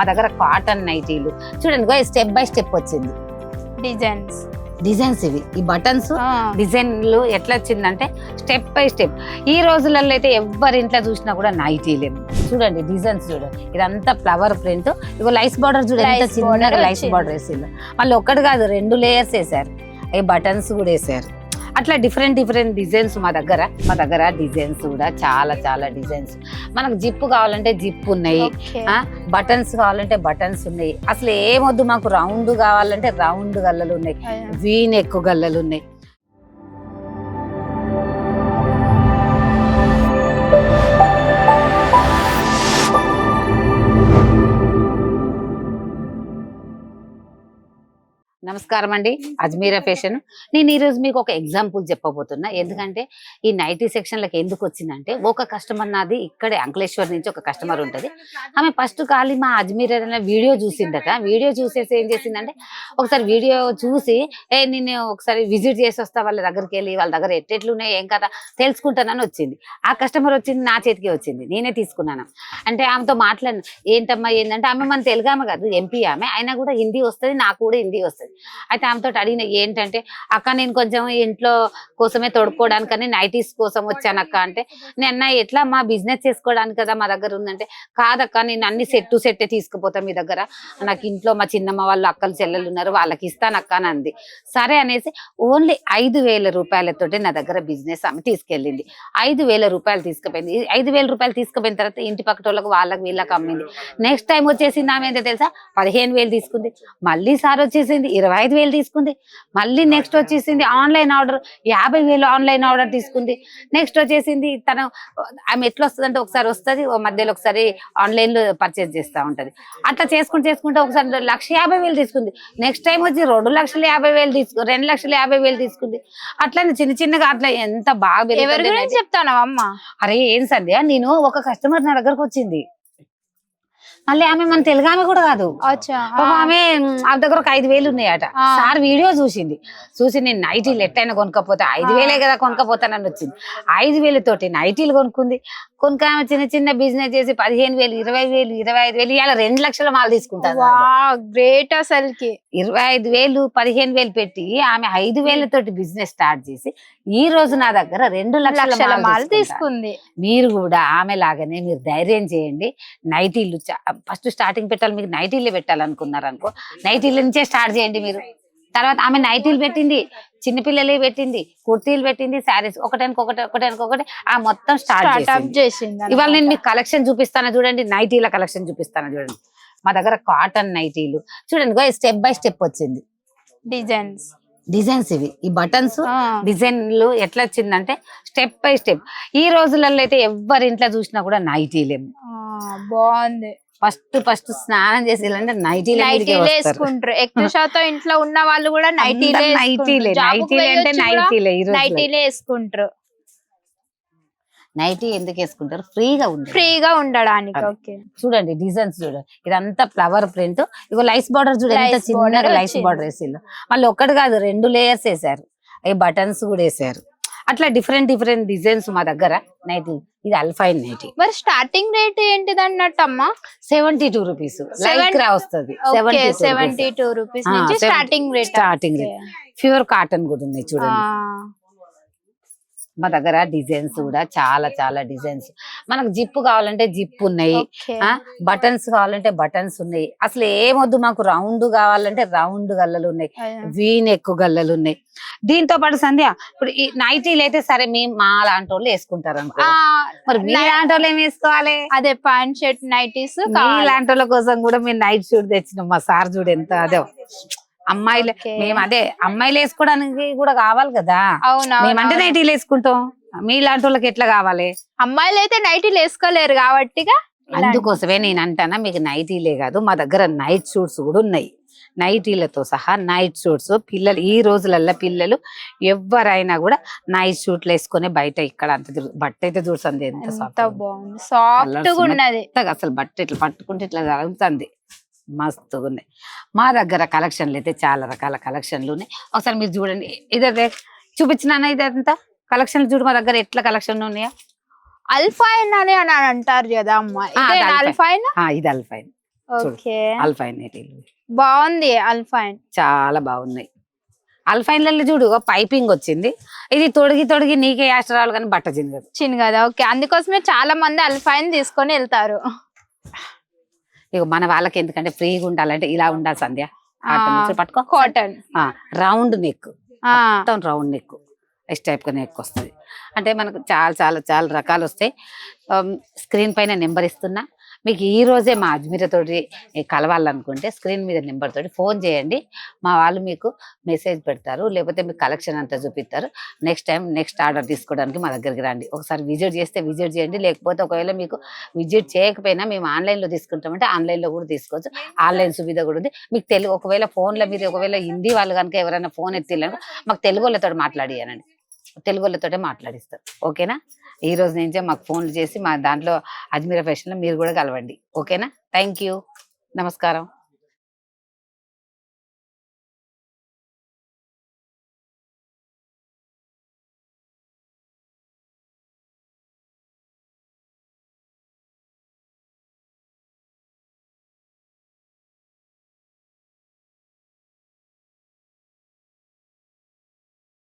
మా దగ్గర కాటన్ నైటీలు. చూడండి స్టెప్ బై స్టెప్ వచ్చింది. డిజైన్స్ డిజైన్స్ ఇవి. ఈ బటన్స్ డిజైన్లు ఎట్లా వచ్చిందంటే స్టెప్ బై స్టెప్ ఈ రోజులలో అయితే ఎవరి ఇంట్లో చూసినా కూడా నైటీలేము చూడండి డిజైన్స్ చూడండి. ఇదంతా ఫ్లవర్ ప్రింట్ ఇగో లైస్ బార్డర్ చూడండి ఎంత చిన్నగా లైస్. బార్డర్ వేసింది. మళ్ళీ ఒక్కటి కాదు రెండు లేయర్స్ వేసారు ఈ బటన్స్ కూడా వేసారు అట్లా డిఫరెంట్ డిఫరెంట్ డిజైన్స్ మా దగ్గర. మా దగ్గర డిజైన్స్ కూడా చాలా చాలా డిజైన్స్ మనకు జిప్ కావాలంటే జిప్ ఉన్నాయి. బటన్స్ కావాలంటే బటన్స్ ఉన్నాయి. అసలు ఏమొద్దు మాకు రౌండ్ కావాలంటే రౌండ్ గల్లలు ఉన్నాయి. వీ నెక్ గల్లలు ఉన్నాయి. నమస్కారం అండి అజ్మీరా ఫ్యాషన్. నేను ఈరోజు మీకు ఒక ఎగ్జాంపుల్ చెప్పబోతున్నా. ఎందుకంటే ఈ నైటీ సెక్షన్లకు ఎందుకు వచ్చిందంటే ఒక కస్టమర్ నాది ఇక్కడే అంకలేశ్వర్ నుంచి ఒక కస్టమర్ ఉంటుంది. ఆమె ఫస్ట్ ఖాళీ మా అజ్మీర్ వీడియో చూసిందట. వీడియో చూసేసి ఏం చేసిందంటే ఒకసారి వీడియో చూసి ఏ నేను ఒకసారి విజిట్ చేసి వస్తా వాళ్ళ దగ్గరికి వెళ్ళి వాళ్ళ దగ్గర ఎట్టెట్లు ఉన్నాయి ఏం కదా తెలుసుకుంటానని వచ్చింది. ఆ కస్టమర్ వచ్చింది నా చేతికి వచ్చింది. నేనే తీసుకున్నాను. అంటే ఆమెతో మాట్లాడిన ఏంటమ్మా ఏంటంటే ఆమె మన తెలుగు ఆమె కాదు ఎంపీ ఆమె. అయినా కూడా హిందీ వస్తుంది నాకు కూడా హిందీ వస్తుంది. అయితే ఆమెతో అడిగిన ఏంటంటే అక్క నేను కొంచెం ఇంట్లో కోసమే తొడుక్కోవడానికని నైటీస్ కోసం వచ్చాను అక్క. అంటే నేను అన్న ఎట్లా మా బిజినెస్ చేసుకోవడానికి కదా మా దగ్గర ఉందంటే కాదక్క నేను అన్ని సెట్టు సెట్టే తీసుకుపోతా మీ దగ్గర. నాకు ఇంట్లో మా చిన్నమ్మ వాళ్ళు అక్కలు చెల్లెలు ఉన్నారు వాళ్ళకి ఇస్తాను అక్క అని అంది. సరే అనేసి ఓన్లీ ఐదు వేల రూపాయలతోటి నా దగ్గర బిజినెస్ ఆమె తీసుకెళ్ళింది. ఐదు వేల రూపాయలు తీసుకుపోయింది. ఐదు వేల రూపాయలు తీసుకుపోయిన తర్వాత ఇంటి పక్కట వాళ్ళకి వాళ్ళకి వీళ్ళకి అమ్మింది. నెక్స్ట్ టైం వచ్చేసింది ఆమె ఏంటో తెలుసా? పదిహేను వేలు తీసుకుంది. మళ్ళీ సార్ వచ్చేసింది. ఇరవై ఐదు వేలు తీసుకుంది. మళ్ళీ నెక్స్ట్ వచ్చేసింది ఆన్లైన్ ఆర్డర్. యాభై వేలు ఆన్లైన్ ఆర్డర్ తీసుకుంది. నెక్స్ట్ వచ్చేసింది తను ఆమె ఎట్లా వస్తుందంటే ఒకసారి వస్తుంది మధ్యలో ఒకసారి ఆన్లైన్లో పర్చేస్ చేస్తూ ఉంటది. అట్లా చేసుకుంటూ చేసుకుంటే ఒకసారి లక్ష యాభై వేలు తీసుకుంది. నెక్స్ట్ టైం వచ్చి రెండు లక్షల యాభై వేలు తీసుకు రెండు లక్షల యాభై వేలు తీసుకుంది. అట్లనే చిన్న చిన్నగా అట్లా ఎంత బాగా చెప్తాను అమ్మ అరే ఏం సంధ్య నేను ఒక కస్టమర్ నా దగ్గరకు వచ్చింది. మళ్ళీ ఆమె మన తెలుగు ఆమె కూడా కాదు. ఆమె ఆమె దగ్గర ఒక ఐదు వేలు ఉన్నాయట. సార్ వీడియో చూసింది. చూసి నేను నైటీలు ఎట్టయినా కొనుక్కపోతే. ఐదు వేలే కదా కొనుక్కపోతానని వచ్చింది. ఐదు వేలతోటి నైటీలు కొనుక్కుంది. కొనుక్క ఆమె చిన్న చిన్న బిజినెస్ చేసి పదిహేను వేలు ఇరవై వేలు ఇరవై ఐదు వేలు ఇవాళ రెండు లక్షల మాలు తీసుకుంటాను వా గ్రేట్ అసలుకి. ఇరవై ఐదు వేలు పదిహేను వేలు పెట్టి ఆమె ఐదు వేలతోటి బిజినెస్ స్టార్ట్ చేసి ఈ రోజు నా దగ్గర రెండు లక్షల మాలు. తీసుకుంది. మీరు కూడా ఆమె లాగానే మీరు ధైర్యం చేయండి. నైటీలు ఫస్ట్ స్టార్టింగ్ పెట్టాలి మీకు నైటీలే పెట్టాలనుకున్నారు అనుకో నైటీల నుంచే స్టార్ట్ చేయండి మీరు. తర్వాత ఆమె నైటీలు పెట్టింది చిన్నపిల్లలే పెట్టింది కుర్తీలు పెట్టింది శారీస్. ఒకటానికి ఒకటి ఒకటానికి ఒకటి ఆ మొత్తం స్టార్ట్ చేసింది. చేసింది ఇవాళ నేను మీకు కలెక్షన్ చూపిస్తాను చూడండి నైటీల కలెక్షన్ చూపిస్తాను చూడండి. మా దగ్గర కాటన్ నైటీలు. చూడండి స్టెప్ బై స్టెప్ వచ్చింది. డిజైన్స్ డిజైన్స్ ఇవి. ఈ బటన్స్ డిజైన్లు ఎట్లా వచ్చిందంటే స్టెప్ బై స్టెప్ ఈ రోజులలో అయితే ఎవరి ఇంట్లో చూసినా కూడా నైటీలేము బాగుంది. ఫస్ట్ ఫస్ట్ స్నానం చేసి వెళ్ళంటే నైటీలే. వేసుకుంటారు. ఎక్కువ శాతం ఇంట్లో ఉన్న వాళ్ళు కూడా నైటీలే నైటీలే నైటీలే అంటే నైటీలే నైటీలే వేసుకుంటారు. నైటీ ఎందుకు వేసుకుంటారు? ఫ్రీగా ఉంది ఫ్రీగా ఉండడానికి. ఓకే. చూడండి డిజైన్స్ చూడండి. ఇదంతా ఫ్లవర్ ప్రింట్. ఇగో లైస్ బార్డర్ చూడండి ఎంత చిన్నగా లైస్. బార్డర్ వేసిల్లు మళ్ళీ ఒక్కటి కాదు రెండు లేయర్స్ వేసారు ఈ బటన్స్ కూడా వేసారు అట్లా డిఫరెంట్ డిఫరెంట్ డిజైన్స్ మా దగ్గర. నైటీ ఇది అల్ఫైన్ నైటీ మరి స్టార్టింగ్ రేట్ ఏంటిది అన్నట్టు అమ్మా సెవెంటీ టూ రూపీస్ లైక్రా వస్తుంది. ఓకే సెవెంటీ టూ రూపీస్ ఆ, నుంచి 70 starting rate starting pure cotton కూడా ఉన్నాయి చూడండి. మా దగ్గర డిజైన్స్ కూడా చాలా చాలా డిజైన్స్. మనకు జిప్ కావాలంటే జిప్ ఉన్నాయి. ఆ బటన్స్ కావాలంటే బటన్స్ ఉన్నాయి. అసలు ఏమొద్దు మాకు రౌండ్ కావాలంటే రౌండ్ గల్లలు ఉన్నాయి. వీ నెక్ గల్లలు ఉన్నాయి. దీంతో పాటు సంధ్య ఇప్పుడు ఈ నైటీలు అయితే సరే మేము మా లాంటి వాళ్ళు వేసుకుంటారు అనుకో మరి వాళ్ళు ఏం వేసుకోవాలి? అదే ప్యాంట్ షర్ట్ నైటీస్ లాంటి వాళ్ళ కోసం కూడా మేము నైట్ షూట్ తెచ్చినాం మా సార్ చూడు ఎంత అదే. అమ్మాయిలు మేము అదే అమ్మాయిలు వేసుకోవడానికి కూడా కావాలి కదా. అవునా. మేమంటే నైటీలు వేసుకుంటాం. మీ లాంటి వాళ్ళకి ఎట్లా కావాలి? అమ్మాయిలు అయితే నైటీలు వేసుకోలేరు కాబట్టిగా ఇలా- అందుకోసమే నేను అంటానా మీకు నైటీలే కాదు మా దగ్గర నైట్ షూట్స్ కూడా ఉన్నాయి. నైటీలతో సహా నైట్ షూట్స్. పిల్లలు ఈ రోజులల్లో పిల్లలు ఎవరైనా కూడా నైట్ షూట్లు వేసుకొని బయట ఇక్కడ అంత బట్ట అయితే చూస్తుంది ఎంత సాఫ్ట్ ఉన్నది. అసలు బట్ట ఇట్లా పట్టుకుంటే ఇట్లా జరుగుతుంది. మస్తుగా ఉన్నాయి మా దగ్గర కలెక్షన్లు అయితే చాలా రకాల కలెక్షన్లు ఉన్నాయి. ఒకసారి మీరు చూడండి. ఇదే చూపించినానా ఇదంతా కలెక్షన్లు చూడు మా దగ్గర ఎట్లా కలెక్షన్లు ఉన్నాయా. అల్ఫైన్ అని అని అంటారు కదా అమ్మ. అల్ఫైన్ ఇది అల్ఫైన్ ఓకే. అల్ఫైన్ బాగుంది అల్ఫైన్ చాలా బాగున్నాయి. అల్ఫైన్లలో చూడు పైపింగ్ వచ్చింది. ఇది తొడిగి తొడిగి నీకే యాస్టర్ రావాలి కానీ బట్ట చింది చిన్న కదా ఓకే. అందుకోసమే చాలా మంది అల్ఫైన్ తీసుకొని వెళ్తారు. ఇక మన వాళ్ళకి ఎందుకంటే ఫ్రీగా ఉండాలంటే ఇలా ఉండాలి సంధ్య. పట్టుకో. కాటన్. Round neck. మొత్తం రౌండ్ నెక్. ఎస్ టైప్గా నెక్ వస్తుంది. అంటే మనకు చాలా చాలా చాలా రకాలు వస్తాయి. స్క్రీన్ పైన నెంబర్ ఇస్తున్నా. మీకు ఈ రోజే మా అజ్మీర్ తోటి కలవాలనుకుంటే స్క్రీన్ మీద నెంబర్ తోటి ఫోన్ చేయండి. మా వాళ్ళు మీకు మెసేజ్ పెడతారు లేకపోతే మీకు కలెక్షన్ అంతా చూపిస్తారు. నెక్స్ట్ టైం నెక్స్ట్ ఆర్డర్ తీసుకోవడానికి మా దగ్గరికి రండి. ఒకసారి విజిట్ చేస్తే విజిట్ చేయండి. లేకపోతే ఒకవేళ మీకు విజిట్ చేయకపోయినా మేము ఆన్లైన్లో తీసుకుంటామంటే ఆన్లైన్లో కూడా తీసుకోవచ్చు. ఆన్లైన్ సువిధ కూడా ఉంది. మీకు తెలుగు ఒకవేళ ఫోన్లో మీరు ఒకవేళ హిందీ వాళ్ళు కనుక ఎవరైనా ఫోన్ ఎత్తిల్లను మాకు తెలుగు వాళ్ళతో మాట్లాడియానండి తెలుగు వాళ్ళతో మాట్లాడిస్తారు. ఓకేనా? ఈ రోజు నుంచే మాకు ఫోన్లు చేసి మా దాంట్లో అజ్మీరా ఫ్యాషన్లో మీరు కూడా కలవండి. ఓకేనా? Thank you. నమస్కారం.